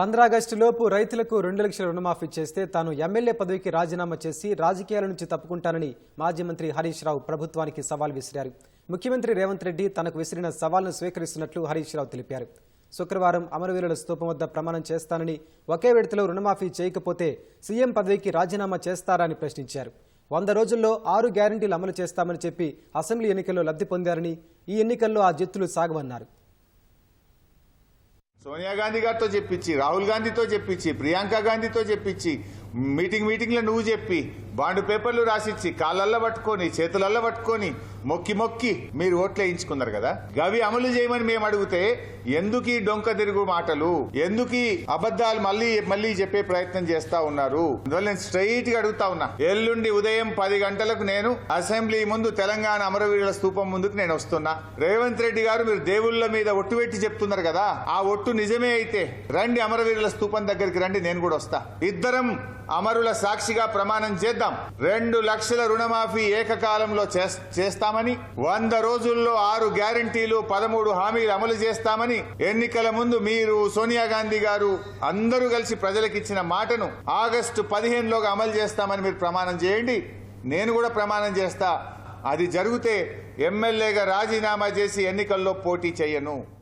పంద్రాగస్టు లోపు రైతులకు రెండు లక్షల రుణమాఫీ చేస్తే తాను ఎమ్మెల్యే పదవికి రాజీనామా చేసి రాజకీయాల నుంచి తప్పుకుంటానని మాజీ మంత్రి హరీష్ రావు ప్రభుత్వానికి సవాల్ విసిరారు. ముఖ్యమంత్రి రేవంత్ రెడ్డి తనకు విసిరిన సవాల్ను స్వీకరిస్తున్నట్లు హరీష్ రావు తెలిపారు. శుక్రవారం అమరవీరుల స్తూపం వద్ద ప్రమాణం చేస్తానని ఒకే విడతలో రుణమాఫీ చేయకపోతే సీఎం పదవికి రాజీనామా చేస్తారని ప్రశ్నించారు. వంద రోజుల్లో ఆరు గ్యారంటీలు అమలు చేస్తామని చెప్పి అసెంబ్లీ ఎన్నికల్లో లబ్ధి పొందారని ఈ ఎన్నికల్లో ఆ జత్తులు సాగమన్నారు. సోనియా గాంధీ గారితో చెప్పించి రాహుల్ గాంధీతో చెప్పించి ప్రియాంక గాంధీతో చెప్పించి మీటింగ్ మీటింగ్లో నువ్వు చెప్పి బాండ్ పేపర్లు రాసిచ్చి కాళ్ళల్లో పట్టుకొని చేతులల్లో పట్టుకొని మొక్కి మొక్కి మీరు ఓట్లు వేయించుకున్నారు కదా? గవి అమలు చేయమని మేము అడిగితే ఎందుకు ఈ డొంక తిరుగు మాటలు? ఎందుకు ఈ అబద్ధాలు మళ్ళీ మళ్ళీ చెప్పే ప్రయత్నం చేస్తా ఉన్నారు? అందువల్ల నేను స్ట్రైట్గా అడుగుతా ఉన్నా. ఎల్లుండి ఉదయం పది గంటలకు నేను అసెంబ్లీ ముందు తెలంగాణ అమరవీరుల స్థూపం ముందుకు నేను వస్తున్నా. రేవంత్ రెడ్డి గారు మీరు దేవుళ్ళ మీద ఒట్టు పెట్టి చెప్తున్నారు కదా? ఆ ఒట్టు నిజమే అయితే రండి అమరవీరుల స్థూపం దగ్గరికి రండి నేను కూడా వస్తా. ఇద్దరం అమరుల సాక్షిగా ప్రమాణం చేద్దాం. రెండు లక్షల రుణమాఫీ ఏకకాలంలో చేస్- చేస్తామని వంద రోజుల్లో ఆరు గ్యారంటీలు పదమూడు హామీలు అమలు చేస్తామని ఎన్నికల ముందు మీరు సోనియా గాంధీ గారు అందరూ కలిసి ప్రజలకిచ్చిన మాటను ఆగస్టు పదిహేనులోగా అమలు చేస్తామని మీరు ప్రమాణం చేయండి. నేను కూడా ప్రమాణం చేస్తా. అది జరిగితే ఎమ్మెల్యేగా రాజీనామా చేసి ఎన్నికల్లో పోటీ చేయను.